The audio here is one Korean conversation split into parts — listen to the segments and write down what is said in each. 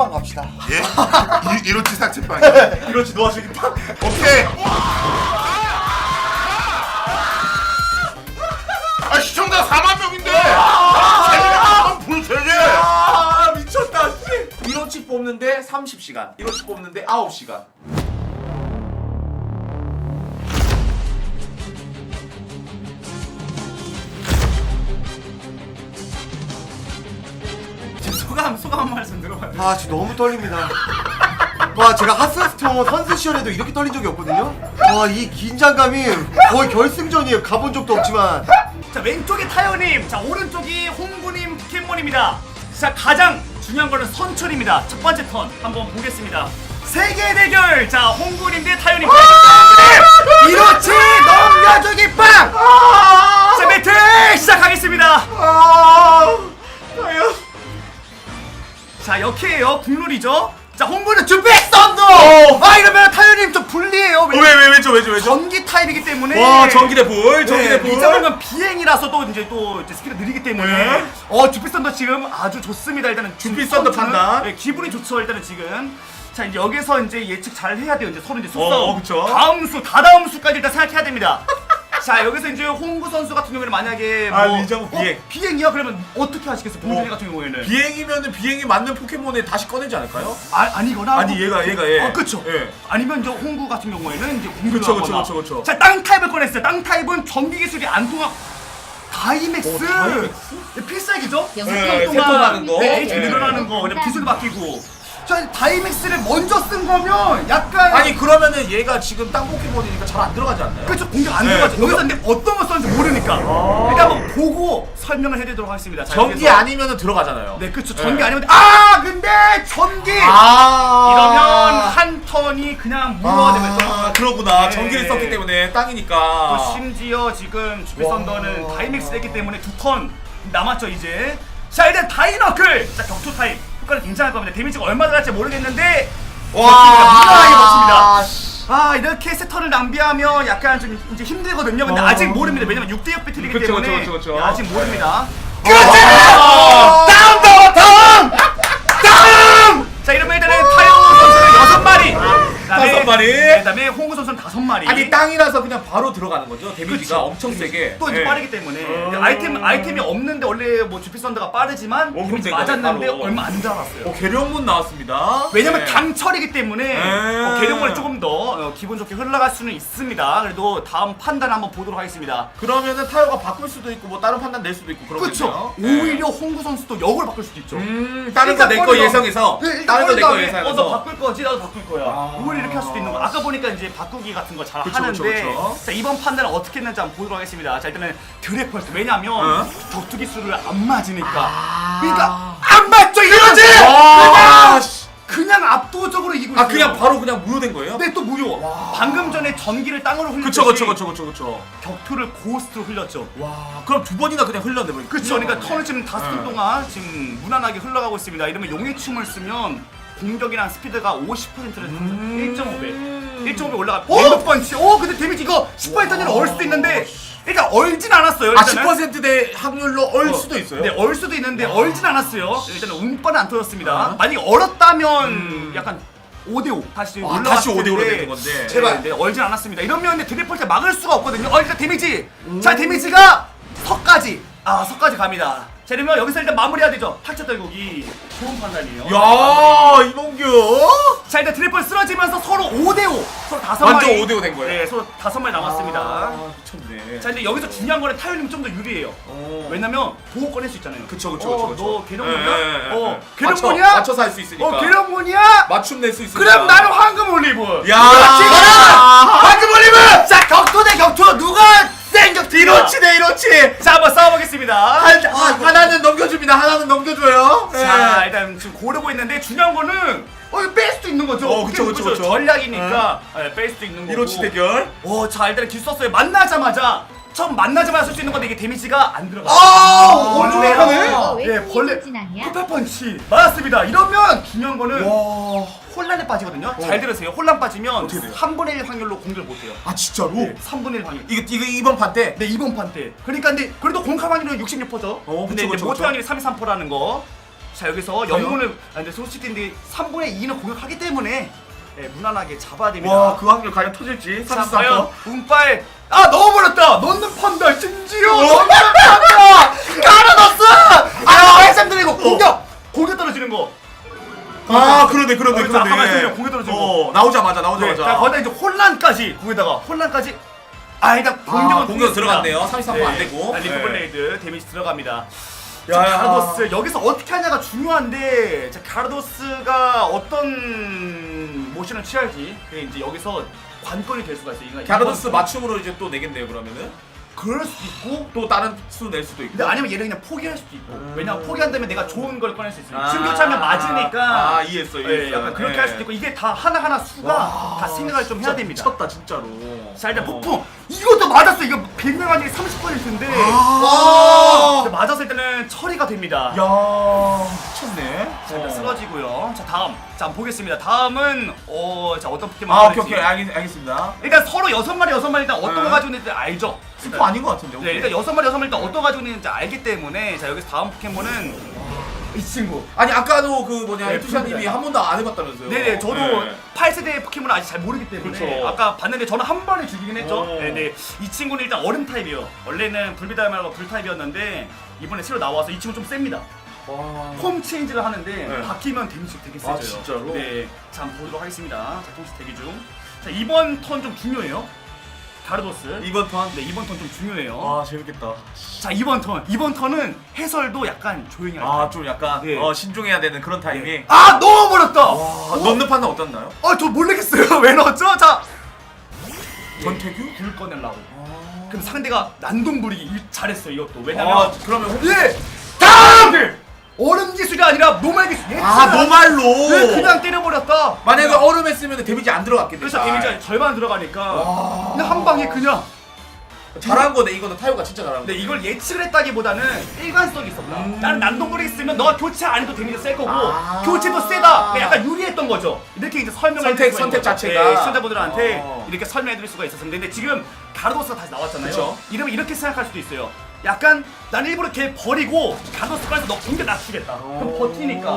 삭제방 갑시다. 예? 이- 이로치 삭제빵. 이렇지 놓아주기 팍. 오케이. 아 시청자 4만 명인데. 재미가 보여줘야지. 아 미쳤다 씨. 1호치 뽑는데 30시간 1호치 뽑는데 9시간 소감 소감 한 말씀. 아 지금 너무 떨립니다. 와 제가 하스스톤 선수 시절에도 이렇게 떨린 적이 없거든요. 와 이 긴장감이 거의 결승전이에요. 가본 적도 없지만 자 왼쪽이 타요님, 자 오른쪽이 홍구님, 포켓몬입니다. 자 가장 중요한 거는 선출입니다. 첫 번째 턴 한번 보겠습니다. 세계 대결, 자 홍구 역해예요, 국룰이죠. 자 홍구는 준비 썬더. 어. 아 이러면 타요님 좀 불리해요. 왜- 왜왜 왜죠 왜죠 왜죠 전기 타입이기 때문에. 와 전기대 불 전기대 네, 불이 정도면 비행이라서 또 이제 또 이제 스피드 느리기 때문에 네. 어 주피 썬더 지금 아주 좋습니다 일단은 주피 썬더 선수는, 판단. 네, 기분이 좋죠 일단은 지금 자 이제 여기서 이제 예측 잘 해야 돼요 이제 서로 이제 어, 속싸움 그쵸. 다음 수 다다음 수까지 일단 생각해야 됩니다 자 여기서 이제 홍구 선수 같은 경우에는 만약에 아, 뭐 리저브 비행. 어, 비행이요 그러면 어떻게 하시겠어요 봉준이 어, 같은 경우에는 비행이면은 비행이 맞는 포켓몬에 다시 꺼내지 않을까요? 아, 아니거나 아니, 얘가, 얘가, 얘. 아 그쵸 예. 아니면 이제 홍구 같은 경우에는 이제 공격을 그쵸, 그쵸, 하거나 그쵸, 그쵸. 자 땅 타입을 꺼냈어요 땅 타입은 전기 기술이 안 통하 다이맥스, 어, 다이맥스? 네, 필살기죠? 네, 세턴 세턴하는 거. 네, 네. 늘어나는 거 그냥 기술 바뀌고 자 다이맥스를 먼저 쓴 거면 약간 아니 그러면은 얘가 지금 땅 포켓몬이니까 잘 안 들어가지 않나요? 그렇죠 공격 안 네, 들어가죠. 공격- 여기서 근데 어떤 거 썼는지 모르니까. 일단 한번 보고 설명을 해드리도록 하겠습니다. 자, 전기 여기서- 아니면은 들어가잖아요. 네 그렇죠 전기 아니면 아 근데 전기! 아. 이러면 한 턴이 그냥 무효가 되면서. 아, 그러구나. 네. 전기를 썼기 때문에 땅이니까. 또 심지어 지금 주피 와. 썬더는 다이맥스 됐기 때문에 두 턴 남았죠 이제. 자 일단 다이너클! 자 격투 타입 효과는 굉장할 겁니다 데미지가 얼마 들어갈지 모르겠는데 무난하게 버팁니다. 아 이렇게 세 턴을 낭비하면 약간 좀 이제 힘들거든요. 근데 어. 아직 모릅니다. 왜냐면 6대 6 배틀이기 그쵸, 때문에. 그쵸, 그쵸, 그쵸. 네, 아직 모릅니다. 아. 다음 다음 다음 다음 자 이러면 일단은 타요 선수는 여섯 마리 그 다섯 마리. 네, 그다음에 홍구 선수는 다섯 마리 아니 땅이라서 그냥 바로 들어가는 거죠. 데미지가 그쵸. 엄청 세게. 또 이제 예. 빠르기 때문에 음. 근데 아이템 아이템이 없는데 원래 뭐 주피 썬더가 빠르지만 어, 데미지 맞았는데 바로. 얼마 안 달았어요. 어 계룡문 나왔습니다. 왜냐면 네. 강철이기 때문에 음. 어, 계룡을 조금 더 어, 기분 좋게 흘러갈 수는 있습니다. 그래도 다음 판단 한번 보도록 하겠습니다. 그러면은 타요가 바꿀 수도 있고 뭐 다른 판단 낼 수도 있고. 그렇죠. 네. 오히려 홍구 선수도 역을 바꿀 수도 있죠. 음 다른 거 내 거 예상해서 네, 다른 거 내 거 예상해서 어, 너 바꿀 거지? 나도 바꿀 거야. 아. 오히려 이렇게 할 수도 있는 거. 아까 보니까 이제 바꾸기 같은 거 잘 그쵸, 하는데 그쵸, 그쵸. 자 이번 판단은 어떻게 했는지 한번 보도록 하겠습니다. 자 일단은 드래퍼스 왜냐면 어? 격투 기술을 안 맞으니까. 아. 그러니까 안 맞죠 이거지? 와, 그냥 씨. 그냥 압도적으로 이기고 아. 그냥 바로 그냥 무효된 거예요? 네, 또 무효. 방금 전에 전기를 땅으로 흘렸듯이 그쵸 그쵸 그쵸 그쵸 그쵸. 격투를 고스트로 흘렸죠. 와 그럼 두 번이나 그냥 흘렀네 뭐. 그렇죠. 그러니까 턴을 지금 다섯 턴 네. 동안 지금 무난하게 흘러가고 있습니다. 이러면 용의 춤을 쓰면 공격이랑 스피드가 50%를 음. 1.5배. 1.5배 올라가. 오! 펀치. 오, 근데 데미지 이거 10%는 얼 수도 있는데 일단 얼진 않았어요. 아 일단은. 10%대 확률로 얼 어, 수도 있어요? 네, 얼 수도 있는데 얼진 않았어요. 일단은 운빨은 안 터졌습니다. 어? 만약에 얼었다면 음. 약간 5대5 다시 아, 올라갔을 다시 5대 5로 텐데 되는 건데. 제발 네, 얼진 않았습니다. 이러면 근데 드리플 때 막을 수가 없거든요. 어 일단 데미지. 자 데미지가 석까지. 아 석까지 갑니다. 자 이러면 여기서 일단 마무리해야 되죠. 학자 떨고기 좋은 판단이에요. 야 이몽규. 자 일단 드리플 쓰러지면서 서로 5대5 서로 다섯 완전 마리 5대5 된 거예요? 네 서로 다섯 마리 남았습니다. 아, 미쳤네. 자 근데 여기서 중요한 거는 타율님이 좀 더 유리해요. 어. 왜냐면 보호 꺼낼 수 있잖아요. 그쵸 그쵸 어, 그쵸 그쵸. 너? 예, 예, 예, 어, 예. 계룡문이야? 맞춰, 맞춰서 할 수 있으니까. 어, 계룡문이야? 맞춤 낼 수 있으니까. 그럼 나는 황금 올리브. 야. 아, 황금 올리브. 자, 격투 대 격투 누가 센 격투? 이로치 대 이로치. 자, 한번 싸워보겠습니다. 한, 한, 하나는 넘겨줍니다. 하나는 넘겨줘요. 자, 네. 일단 지금 고르고 있는데 중요한 거는 어, 이거 뺄 수도 있는 거죠. 어, 그쵸, 그쵸? 그쵸. 전략이니까 네, 뺄 수도 있는 거고. 이로치 대결. 오, 자, 일단 길 썼어요. 만나자마자 처음 만나자마자 쓸 수 있는 건데 이게 데미지가 안 들어가. 아, 원래 어, 왜 예, 벌레? 쿠페 펀치 맞았습니다. 이러면 중요한 거는 와. 혼란에 빠지거든요. 잘 들으세요. 혼란 빠지면 어떻게 돼요? 3분의 1 확률로 공격을 못 해요. 아 진짜로? 네, 3분의 1 확률. 이거 이거 이번 판 때. 네 이번 판 때. 그러니까 근데 그래도 공카 확률은 66%죠. 어, 근데 그쵸, 이제 그쵸, 모태 그쵸. 확률이 33%라는 거. 자 여기서 영문을 아, 근데 솔직히 근데 3분의 2는 공격하기 때문에 예, 무난하게 잡아야 됩니다. 와, 그 확률 과연 터질지. 자 33%. 과연 운빨 아 넣어버렸다 넣는 판다 진지요 넣는 판다! 까르노스! 아, 말씀 드리고 공격! 공격 떨어지는 거 아, 그러네, 그러네, 자, 아까 그러네. 말씀드린 공격 떨어지는 어, 나오자마자, 네, 나오자마자. 자 거기다 이제 혼란까지 거기다가 혼란까지 아 일단 공격은 공격. 들어갔네요. 33%안 되고. 아, 리프 네. 블레이드 데미지 들어갑니다 야, 자, 야. 가르도스 여기서 어떻게 하냐가 중요한데 자, 가르도스가 어떤 모션을 취할지 그게 이제 여기서 관건이 될 수가 있어요 이거 이번- 맞춤으로 이제 또 내겠네요, 그러면은. 그럴 수도 있고 또 다른 수 낼 수도 있고. 근데 아니면 얘를 그냥 포기할 수도 있고 음. 왜냐면 포기한다면 내가 좋은 걸 꺼낼 수 있어요 아. 승교차면 맞으니까 아, 이해했어, 예, 이해했어. 약간 그렇게 예. 할 수도 있고 이게 다 하나하나 수가 다 생각을 좀 해야 됩니다 쳤다, 진짜로. 자 일단 어. 폭풍 이것도 맞았어 이거 100명 아니게 30%인데 아. 근데 맞았을 때는 처리가 됩니다 야, 미쳤네. 자, 일단 어. 쓰러지고요 자 다음 자 한번 보겠습니다 다음은 어, 자 어떤 포켓몬 아, 오케이. 오케이. 알겠, 알겠습니다. 일단 서로 여섯 마리 여섯 마리 일단 어떤 네. 거 가지고 있는지 알죠 스포 아닌 것 같은데. 네 오케이. 일단 여섯 마리 여섯 마리 일단 어떤 거 가지고 있는지 알기 때문에 자 여기서 다음 포켓몬은 이 친구 아니 아까도 그 뭐냐 네, 이투샤님이 불빛. 한 번도 안 해봤다면서요? 네 네 저도 네. 8세대 포켓몬을 아직 잘 모르기 때문에 그쵸. 아까 봤는데 저는 한 번에 죽이긴 했죠 어. 네네 이 친구는 일단 얼음 타입이에요 원래는 불비달말고 불 타입이었는데 이번에 새로 나와서 이 친구 좀 셉니다 와. 폼 체인지를 하는데 네. 바뀌면 데미지 되게 세져요 아, 진짜로? 네, 자 한번 보도록 하겠습니다 자 통수 대기 중 자 이번 턴 좀 중요해요 가르도스 이번 턴. 네 이번 턴 좀 중요해요 아 재밌겠다. 자 이번 턴 이번 턴은 해설도 약간 조용히 할게요 아좀 약간 네. 어, 신중해야 되는 그런 타이밍. 아 넣어버렸다 아, 넣는 판단 어땠나요? 아저 모르겠어요 왜 넣었죠? 자 전태규? 불 꺼내려고 아. 그럼 상대가 난동 부리기 이- 잘했어요 이것도 왜냐면 아 그러면 혹시 예! 다음! 얼음 기술이 아니라 노말 기술 아 노말로. 네, 그냥 때려버렸다 만약에 얼음 했으면 데미지 안 들어갔겠네. 그래서 데미지가 절반 들어가니까 그냥 한 방에 그냥 잘한 거네 이거는 타요가 진짜 잘한 거. 근데 이걸 예측을 했다기보다는 일관성이 있었다 음. 나는 난동불이 있으면 너가 교체 안 해도 데미지 셀 거고 아. 교체도 세다 그러니까 약간 유리했던 거죠 이렇게 이제 설명을 선택, 해드릴 수가 선택 거죠. 자체가. 네, 시청자분들한테 어. 이렇게 설명해 드릴 수가 있었습니다 근데 지금 가르도스가 다시 나왔잖아요 그쵸. 이러면 이렇게 생각할 수도 있어요 약간 난 일부러 걔 버리고 가르도스 꺼내서 너 공격 낮추겠다 그럼 버티니까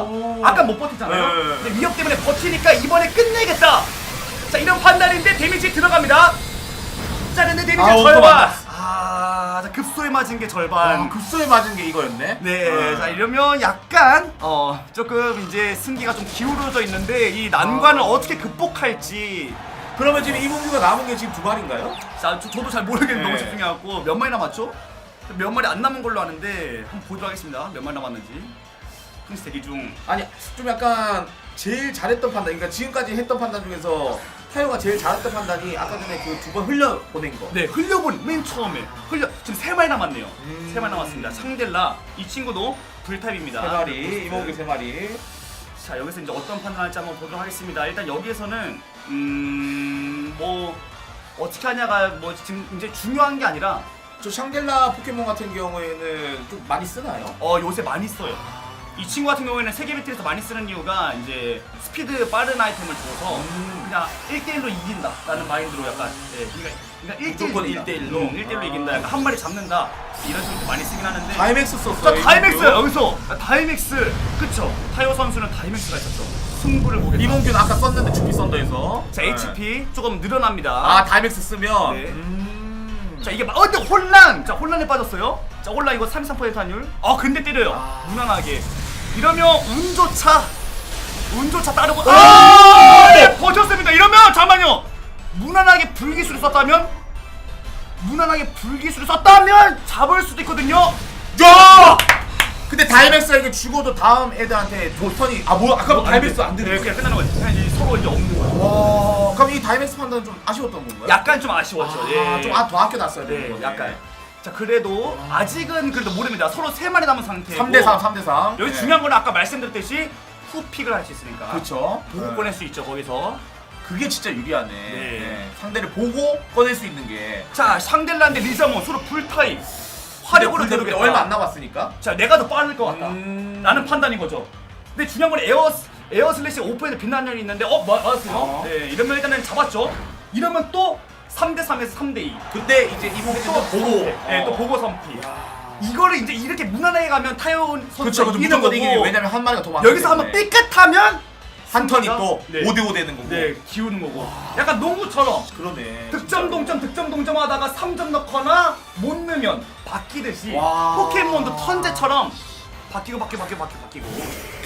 아까 못 버티잖아요 네. 근데 위협 때문에 버티니까 이번에 끝내겠다 자 이런 판단인데 데미지 들어갑니다 자 근데 데미지 아, 절반 아 자, 급소에 맞은 게 아, 절반 급소에 맞은 게 이거였네. 네, 어. 자 이러면 약간 어 조금 이제 승기가 좀 기울어져 있는데 이 난관을 아. 어떻게 극복할지 그러면 지금 이봉규가 남은 게 지금 두 마리인가요? 자 저, 저도 잘 모르겠는데 네. 너무 집중해갖고 몇 마리 남았죠? 몇 마리 안 남은 걸로 아는데 한번 보도록 하겠습니다 몇 마리 남았는지 통수 대기 중 아니 좀 약간 제일 잘했던 판단 그러니까 지금까지 했던 판단 중에서 타요가 제일 잘했던 판단이 아까 전에 그 두 번 흘려 보낸 거. 네, 흘려본 맨 처음에 흘려 지금 세 마리 남았네요. 음. 세 마리 남았습니다. 상델라 이 친구도 불타입입니다. 세 마리 이봉규 세 마리. 자 여기서 이제 어떤 판단할지 한번 보도록 하겠습니다. 일단 여기에서는 음 뭐 어떻게 하냐가 뭐 지금 이제 중요한 게 아니라 저 샹델라 포켓몬 같은 경우에는 좀 많이 쓰나요? 어 요새 많이 써요. 이 친구 같은 경우에는 세계 배틀에서 많이 쓰는 이유가 이제 스피드 빠른 아이템을 줘서 음. 그냥 1대1로 이긴다라는 마인드로 약간 네, 그러니까, 그러니까 1대1 무조건 이긴다. 1대1로? 음, 1대1로 이긴다. 약간 한 마리 잡는다. 이런 식으로 많이 쓰긴 하는데 다이맥스 썼어요. 자 다이맥스. 여기서 아, 다이맥스 그쵸 타요 선수는 다이맥스가 있었죠 승부를 보겠다 이봉규는 아까 썼는데 주피 썬더에서. 자 네. HP 조금 늘어납니다 아 다이맥스 쓰면. 네. 음. 자 이게 막- 어 근데 혼란! 자 혼란에 빠졌어요. 자 혼란 이거 33% 환율. 어 근데 때려요. 아. 무난하게. 이러면 운조차 운조차 따르고 오! 아! 네, 버텼습니다. 이러면 잠깐만요. 무난하게 불기술을 썼다면 무난하게 불기술을 썼다면 잡을 수도 있거든요. 야! 근데 다이맥스에게 죽어도 다음 애들한테 조턴이 아 뭐 아까 다이맥스 안 네, 되는 그냥 거야? 끝나는 거지. 그냥 이제 서로 이제 없는 거예요 와 그럼 이 다이맥스 판단은 좀 아쉬웠던 건가요? 약간 좀 아쉬웠죠. 아, 예. 좀더 아껴놨어야 되는 네, 거네. 약간. 자 그래도 아직은 그래도 모릅니다. 서로 세 마리 남은 상태고. 3대 3 3대 3 여기 중요한 건 아까 말씀드렸듯이 후픽을 할 수 있으니까. 그렇죠. 보고 네. 꺼낼 수 있죠 거기서. 그게 진짜 유리하네. 네. 네. 상대를 보고 꺼낼 수 있는 게. 자 상델란데 리자몬 서로 풀타입 화력으로 근데 내려겠다. 얼마 안 남았으니까. 자 내가 더 빠를 것 같다. 음. 라는 판단인 거죠. 근데 중요한 건 에어 에어 슬래시 오픈에서 빛나는 년이 있는데 어 마- 맞았어요. 어. 네 이러면 일단은 잡았죠. 이러면 또 3대 3에서 3대 2 근데 이제 이몽규도 보고. 네, 또 보고 선피. 이거를 이제 이렇게 무난하게 가면. 선수가 그렇죠. 이기는 무조건 거고 이기는 왜냐면 한 마리가 더 많아. 여기서 한번 삐끗하면 한 턴이 또 네. 5대5 되는 거고. 네 기우는 거고 약간 농구처럼 그러네. 득점 동점 득점 동점 하다가 3점 넣거나 못 넣으면 바뀌듯이 와. 포켓몬도 턴제처럼 바뀌고 바뀌고 바뀌고 바뀌고 바뀌고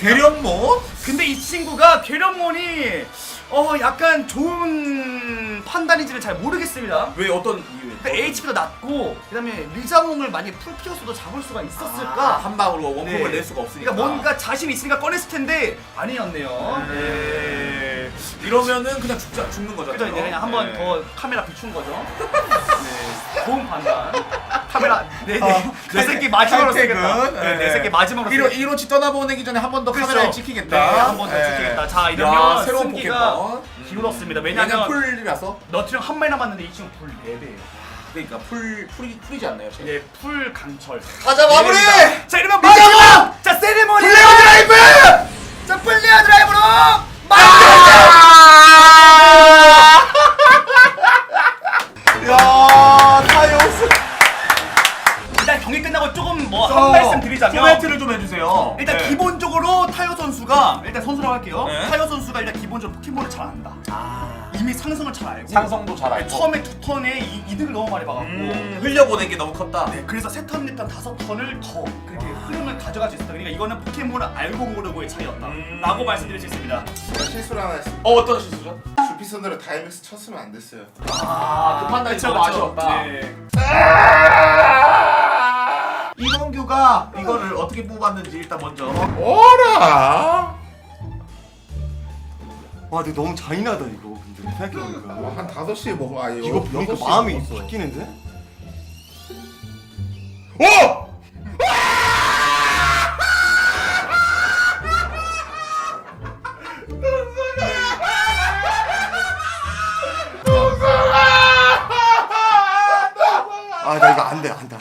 괴력몬? 근데 이 친구가 괴력몬이 어 약간 좋은 판단인지를 잘 모르겠습니다 왜 어떤 이유에? 근데 HP도 낮고 그다음에 리자몽을 많이 풀 피어서도 잡을 수가 있었을까 아, 한 방으로 원콤을 네. 낼 수가 없으니까. 그러니까 뭔가 자신 있으니까 꺼냈을 텐데 아니었네요 네. 이러면은 그냥 죽자 죽는 거잖아요. 그죠 이제 그냥 한 번 네. 더 카메라 비춘 거죠. 네, 좋은 판단. 카메라 네네. 어, 내 새끼 마지막으로. 쓰겠다. 네, 내 새끼 마지막으로 이로 쓰겠다. 이로치 떠나보내기 전에 한 번더 그렇죠. 카메라에 찍히겠다. 네, 한번더 네. 찍히겠다. 자 야, 이러면 새로운 승기가 포켓몬. 기울었습니다. 왜냐면 왜냐면 풀이라서. 너트랑 한 마리 남았는데 이 친구 풀 4배예요. 그러니까 풀 풀이 풀이지 않나요? 쟤? 네, 풀 강철. 가자 마무리! 자 이러면! 마지막! 자 세리머니! 플레어 드라이브! 잘 알고. 처음에 두 턴에 이, 이득을 너무 많이 봐갖고 음, 흘려보낸 게 너무 컸다. 네, 그래서 세 턴, 네턴 다섯 턴을 더 그렇게 흐름을 가져갈 수 있었다. 그러니까 이거는 포켓몬을 알고 모르고의 차이였다. 음. 라고 말씀드릴 수 있습니다. 제가 실수를 하나 했어요. 어 어떤 실수죠? 주피선으로 다이맥스 쳤으면 안 됐어요. 아, 그 판단이 그쵸, 너무 그쵸. 아쉬웠다. 네. 이범규가 이거를 어떻게 뽑았는지 일단 먼저. 어라? 와 근데 너무 잔인하다 이거 근데 생각해보니까 어, 한 5시에 먹어. 아, 이거 보니까 마음이 바뀌는데? 어! 아 나 이거 안돼 안돼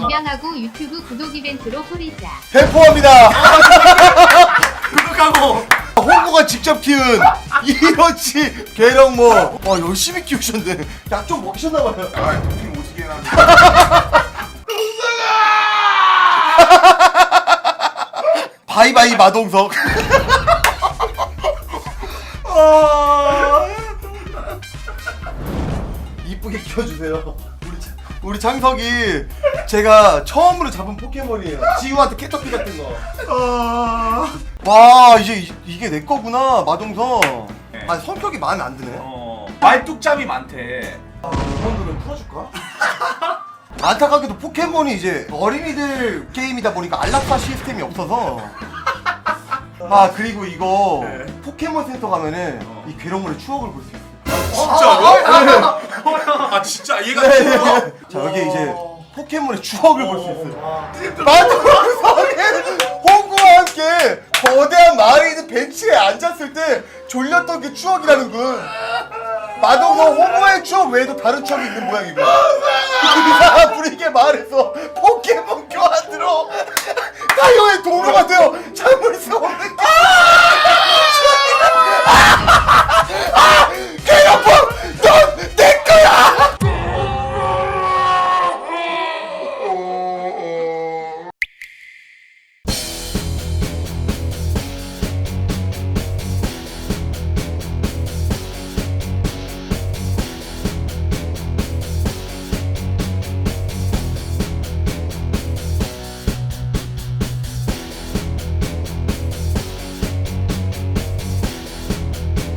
입양하고 유튜브 구독 이벤트로 뿌리자. 배포합니다 구독하고. 홍구가 직접 키운 이러치 계령모. 와 열심히 키우셨네. 약좀 먹이셨나 봐요. 아, 도핑 오지게 해놨네. 바이바이 마동석. 아. 이쁘게 키워주세요. 우리, 차- 우리 창석이 제가 처음으로 잡은 포켓몬이에요. 지우한테 캐터피 같은 거 와 이제 이, 이게 내 거구나 마동석 네. 아 성격이 마음에 안 드네 어, 말뚝잡이 많대. 이번들은 풀어줄까? 안타깝게도 포켓몬이 이제 어린이들 게임이다 보니까 안락사 시스템이 없어서 아 그리고 이거 포켓몬 센터 가면은 이 괴력물의 추억을 볼 수 있어요 진짜로? 아 진짜 얘가 네, 진짜? 네. 자 여기 이제 포켓몬의 추억을 볼 수 있어요 마동석의 이렇게 거대한 마을에 벤치에 앉았을 때 졸렸던 게 추억이라는군. 마동석 호모의 추억 외에도 다른 추억이 있는 모양이고. 이상한 분위기의 마을에서 포켓몬 교환 들어. 타이어의 도로가 되어 참을 수 없는 게. 아!